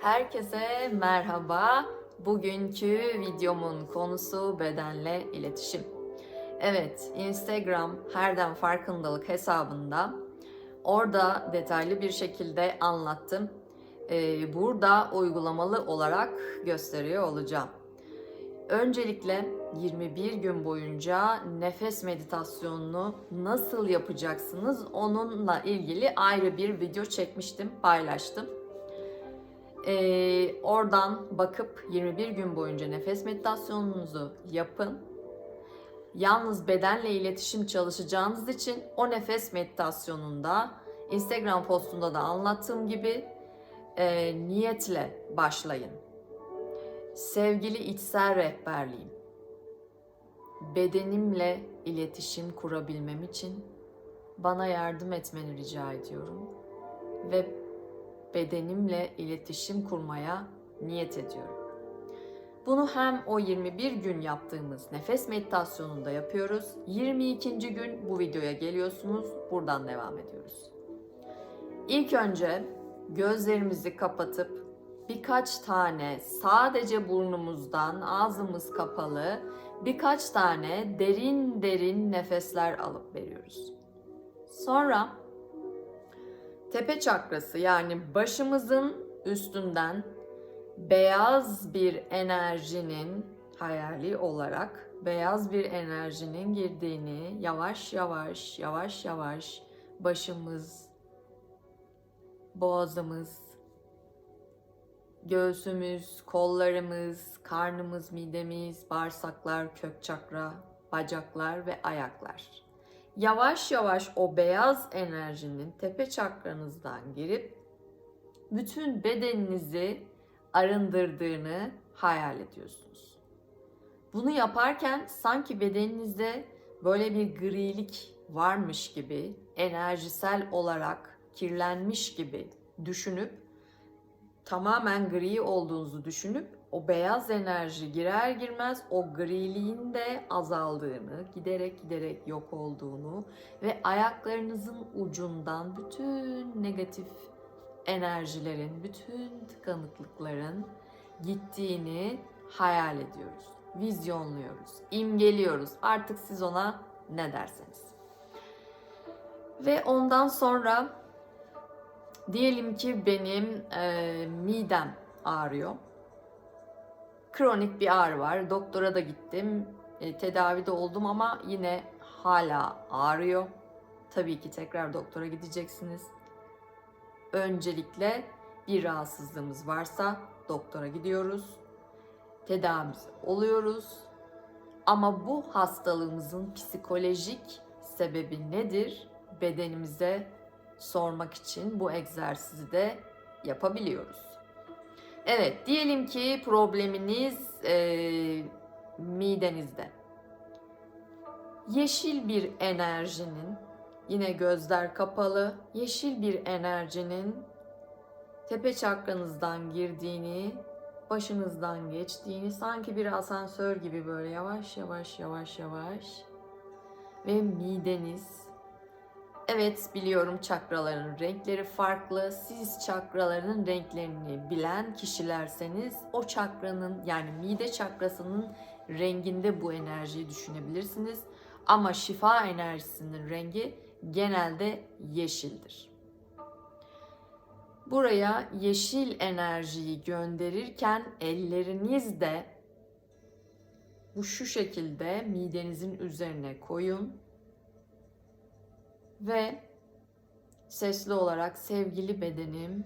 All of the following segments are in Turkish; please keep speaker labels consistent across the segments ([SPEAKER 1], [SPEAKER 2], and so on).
[SPEAKER 1] Herkese merhaba. Bugünkü videomun konusu bedenle iletişim. Evet, Instagram Herden Farkındalık hesabında orada detaylı bir şekilde anlattım. Ee, burada uygulamalı olarak gösteriyor olacağım. Öncelikle 21 gün boyunca nefes meditasyonunu nasıl yapacaksınız onunla ilgili ayrı bir video çekmiştim, paylaştım. Ee, oradan bakıp 21 gün boyunca nefes meditasyonunuzu yapın. Yalnız bedenle iletişim çalışacağınız için o nefes meditasyonunda Instagram postunda da anlattığım gibi e, niyetle başlayın. Sevgili içsel rehberliğim, bedenimle iletişim kurabilmem için bana yardım etmeni rica ediyorum ve bedenimle iletişim kurmaya niyet ediyorum. Bunu hem o 21 gün yaptığımız nefes meditasyonunda yapıyoruz. 22. gün bu videoya geliyorsunuz. Buradan devam ediyoruz. İlk önce gözlerimizi kapatıp birkaç tane sadece burnumuzdan ağzımız kapalı birkaç tane derin derin nefesler alıp veriyoruz. Sonra tepe çakrası yani başımızın üstünden beyaz bir enerjinin hayali olarak beyaz bir enerjinin girdiğini yavaş yavaş yavaş yavaş başımız, boğazımız, göğsümüz, kollarımız, karnımız, midemiz, bağırsaklar, kök çakra, bacaklar ve ayaklar. Yavaş yavaş o beyaz enerjinin tepe çakranızdan girip bütün bedeninizi arındırdığını hayal ediyorsunuz. Bunu yaparken sanki bedeninizde böyle bir grilik varmış gibi, enerjisel olarak kirlenmiş gibi düşünüp tamamen gri olduğunuzu düşünüp o beyaz enerji girer girmez o griliğin de azaldığını, giderek giderek yok olduğunu ve ayaklarınızın ucundan bütün negatif enerjilerin, bütün tıkanıklıkların gittiğini hayal ediyoruz. Vizyonluyoruz, imgeliyoruz. Artık siz ona ne derseniz. Ve ondan sonra diyelim ki benim e, midem ağrıyor. Kronik bir ağrı var. Doktora da gittim. E, tedavide oldum ama yine hala ağrıyor. Tabii ki tekrar doktora gideceksiniz öncelikle bir rahatsızlığımız varsa doktora gidiyoruz. Tedavimiz oluyoruz. Ama bu hastalığımızın psikolojik sebebi nedir? Bedenimize sormak için bu egzersizi de yapabiliyoruz. Evet, diyelim ki probleminiz e, midenizde. Yeşil bir enerjinin Yine gözler kapalı, yeşil bir enerjinin tepe çakranızdan girdiğini, başınızdan geçtiğini, sanki bir asansör gibi böyle yavaş yavaş yavaş yavaş ve mideniz. Evet biliyorum çakraların renkleri farklı. Siz çakraların renklerini bilen kişilerseniz o çakranın yani mide çakrasının renginde bu enerjiyi düşünebilirsiniz. Ama şifa enerjisinin rengi genelde yeşildir. Buraya yeşil enerjiyi gönderirken ellerinizde bu şu şekilde midenizin üzerine koyun ve sesli olarak sevgili bedenim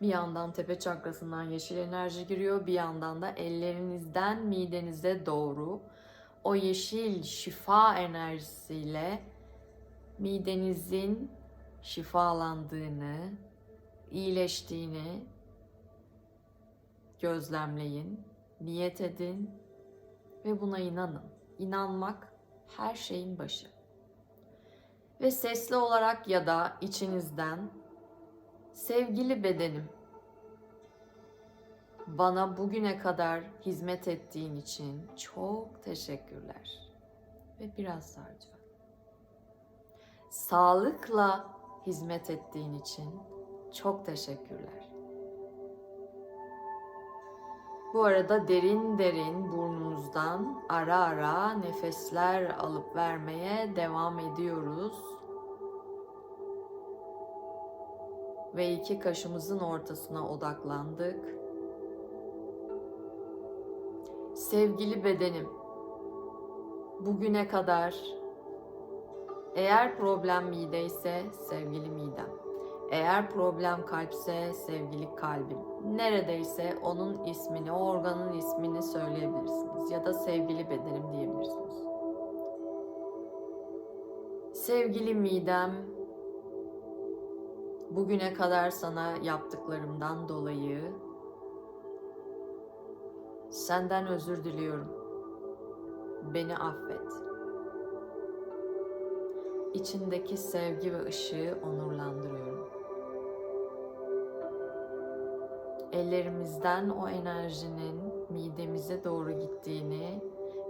[SPEAKER 1] bir yandan tepe çakrasından yeşil enerji giriyor, bir yandan da ellerinizden midenize doğru o yeşil şifa enerjisiyle midenizin şifalandığını, iyileştiğini gözlemleyin, niyet edin ve buna inanın. İnanmak her şeyin başı. Ve sesli olarak ya da içinizden sevgili bedenim bana bugüne kadar hizmet ettiğin için çok teşekkürler. Ve biraz daha lütfen sağlıkla hizmet ettiğin için çok teşekkürler. Bu arada derin derin burnumuzdan ara ara nefesler alıp vermeye devam ediyoruz. Ve iki kaşımızın ortasına odaklandık. Sevgili bedenim, bugüne kadar eğer problem mideyse sevgili midem, eğer problem kalpse sevgili kalbim, neredeyse onun ismini, o organın ismini söyleyebilirsiniz ya da sevgili bedenim diyebilirsiniz. Sevgili midem, bugüne kadar sana yaptıklarımdan dolayı senden özür diliyorum. Beni affet. İçindeki sevgi ve ışığı onurlandırıyorum. Ellerimizden o enerjinin midemize doğru gittiğini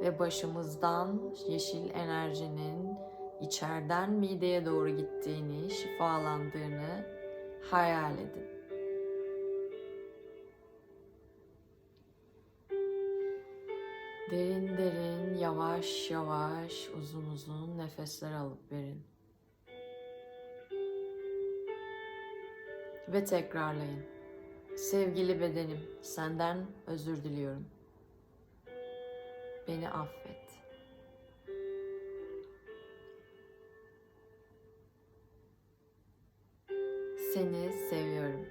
[SPEAKER 1] ve başımızdan yeşil enerjinin içeriden mideye doğru gittiğini, şifalandığını hayal edin. Derin derin, yavaş yavaş, uzun uzun nefesler alıp verin. Ve tekrarlayın. Sevgili bedenim, senden özür diliyorum. Beni affet. Seni seviyorum.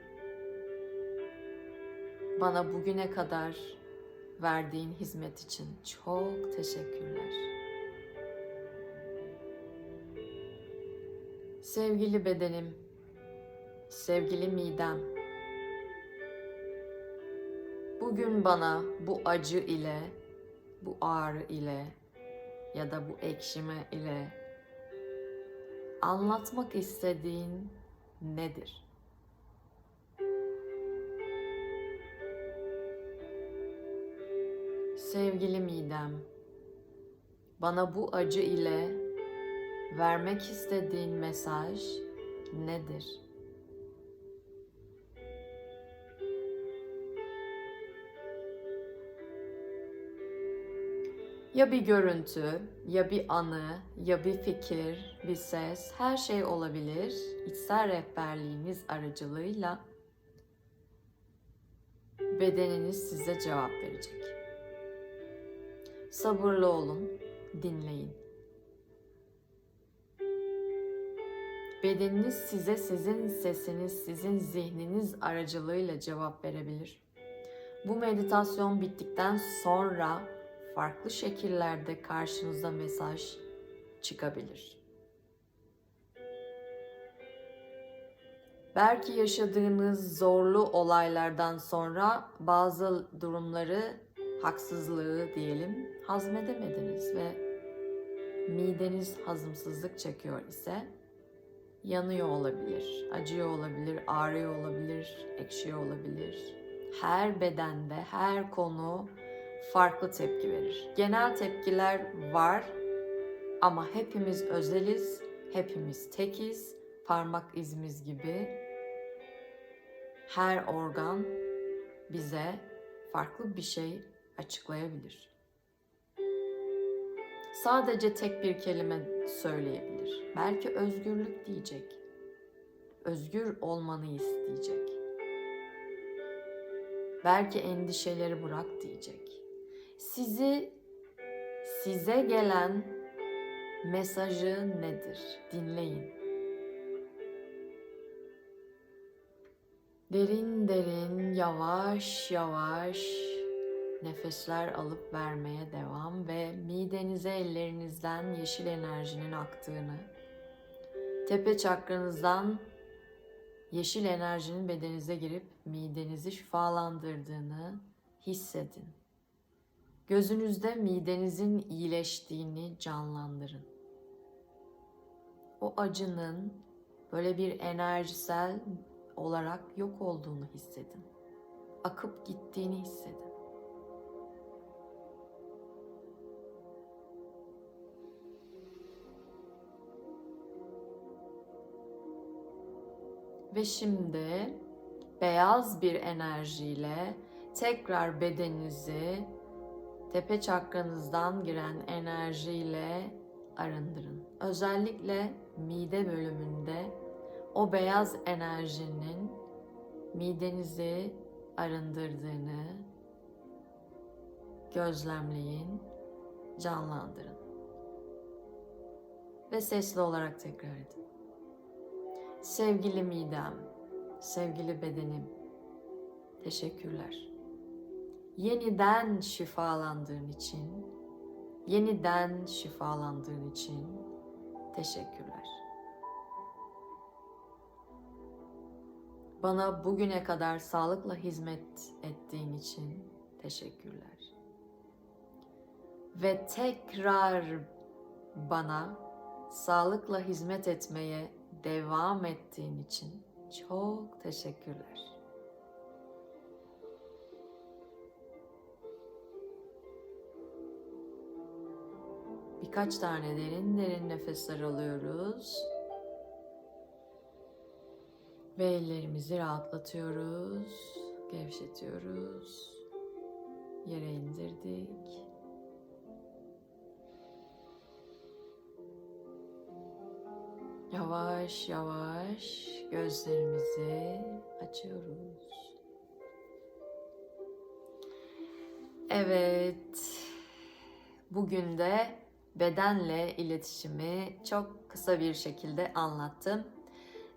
[SPEAKER 1] Bana bugüne kadar verdiğin hizmet için çok teşekkürler. Sevgili bedenim, sevgili midem, bugün bana bu acı ile, bu ağrı ile ya da bu ekşime ile anlatmak istediğin nedir? Sevgili midem, bana bu acı ile vermek istediğin mesaj nedir? Ya bir görüntü, ya bir anı, ya bir fikir, bir ses, her şey olabilir. İçsel rehberliğiniz aracılığıyla bedeniniz size cevap verecek. Sabırlı olun, dinleyin. Bedeniniz size sizin sesiniz, sizin zihniniz aracılığıyla cevap verebilir. Bu meditasyon bittikten sonra farklı şekillerde karşınıza mesaj çıkabilir. Belki yaşadığınız zorlu olaylardan sonra bazı durumları haksızlığı diyelim hazmedemediniz ve mideniz hazımsızlık çekiyor ise yanıyor olabilir, acıyor olabilir, ağrıyor olabilir, ekşiyor olabilir. Her bedende, her konu farklı tepki verir. Genel tepkiler var ama hepimiz özeliz, hepimiz tekiz, parmak izimiz gibi her organ bize farklı bir şey açıklayabilir. Sadece tek bir kelime söyleyebilir. Belki özgürlük diyecek. Özgür olmanı isteyecek. Belki endişeleri bırak diyecek. Sizi size gelen mesajı nedir? Dinleyin. Derin derin, yavaş yavaş nefesler alıp vermeye devam ve midenize ellerinizden yeşil enerjinin aktığını, tepe çakranızdan yeşil enerjinin bedeninize girip midenizi şifalandırdığını hissedin. Gözünüzde midenizin iyileştiğini canlandırın. O acının böyle bir enerjisel olarak yok olduğunu hissedin. Akıp gittiğini hissedin. Ve şimdi beyaz bir enerjiyle tekrar bedeninizi tepe çakranızdan giren enerjiyle arındırın. Özellikle mide bölümünde o beyaz enerjinin midenizi arındırdığını gözlemleyin, canlandırın. Ve sesli olarak tekrar edin. Sevgili midem, sevgili bedenim, teşekkürler. Yeniden şifalandığın için, yeniden şifalandığın için teşekkürler. Bana bugüne kadar sağlıkla hizmet ettiğin için teşekkürler. Ve tekrar bana sağlıkla hizmet etmeye devam ettiğin için çok teşekkürler. Birkaç tane derin derin nefesler alıyoruz. Ve ellerimizi rahatlatıyoruz, gevşetiyoruz. Yere indirdik. Yavaş yavaş gözlerimizi açıyoruz. Evet. Bugün de bedenle iletişimi çok kısa bir şekilde anlattım.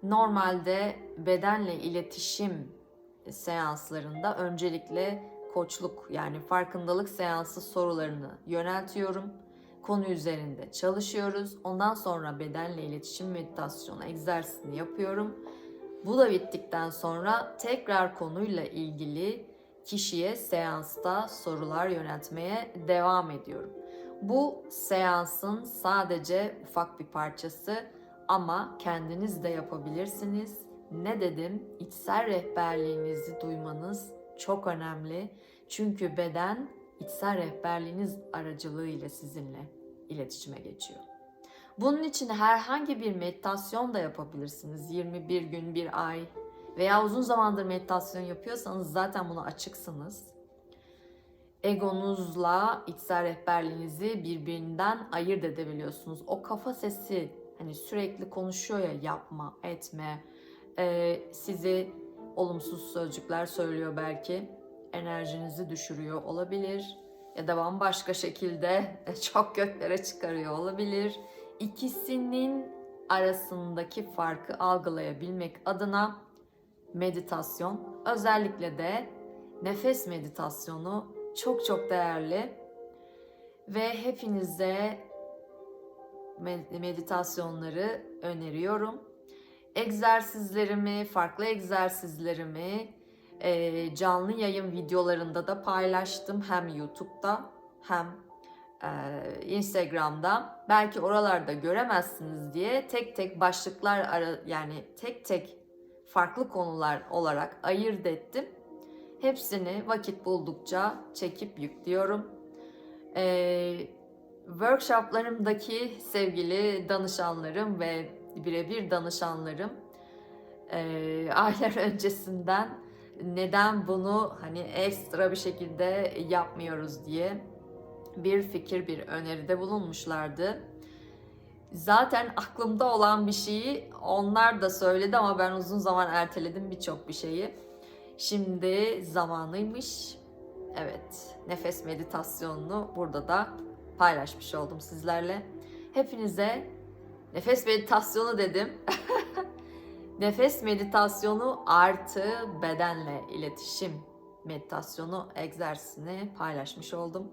[SPEAKER 1] Normalde bedenle iletişim seanslarında öncelikle koçluk yani farkındalık seansı sorularını yöneltiyorum. Konu üzerinde çalışıyoruz. Ondan sonra bedenle iletişim meditasyonu egzersizini yapıyorum. Bu da bittikten sonra tekrar konuyla ilgili kişiye seansta sorular yöneltmeye devam ediyorum. Bu seansın sadece ufak bir parçası ama kendiniz de yapabilirsiniz. Ne dedim? İçsel rehberliğinizi duymanız çok önemli. Çünkü beden içsel rehberliğiniz aracılığıyla sizinle iletişime geçiyor. Bunun için herhangi bir meditasyon da yapabilirsiniz. 21 gün, bir ay veya uzun zamandır meditasyon yapıyorsanız zaten buna açıksınız. Egonuzla içsel rehberliğinizi birbirinden ayırt edebiliyorsunuz. O kafa sesi hani sürekli konuşuyor ya yapma, etme, e, sizi olumsuz sözcükler söylüyor belki, enerjinizi düşürüyor olabilir ya da bambaşka şekilde çok göklere çıkarıyor olabilir. İkisinin arasındaki farkı algılayabilmek adına meditasyon, özellikle de nefes meditasyonu çok çok değerli ve hepinize meditasyonları öneriyorum. Egzersizlerimi, farklı egzersizlerimi e, canlı yayın videolarında da paylaştım. Hem YouTube'da hem e, Instagram'da. Belki oralarda göremezsiniz diye tek tek başlıklar ara, yani tek tek farklı konular olarak ayırt ettim. Hepsini vakit buldukça çekip yüklüyorum. Ee, workshoplarımdaki sevgili danışanlarım ve birebir danışanlarım e, aylar öncesinden neden bunu hani ekstra bir şekilde yapmıyoruz diye bir fikir, bir öneride bulunmuşlardı. Zaten aklımda olan bir şeyi onlar da söyledi ama ben uzun zaman erteledim birçok bir şeyi. Şimdi zamanıymış. Evet, nefes meditasyonunu burada da paylaşmış oldum sizlerle. Hepinize nefes meditasyonu dedim. nefes meditasyonu artı bedenle iletişim meditasyonu egzersizini paylaşmış oldum.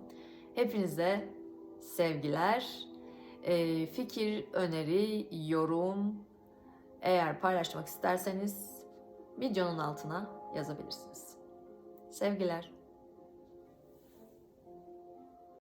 [SPEAKER 1] Hepinize sevgiler, ee, fikir, öneri, yorum eğer paylaşmak isterseniz videonun altına yazabilirsiniz. Sevgiler.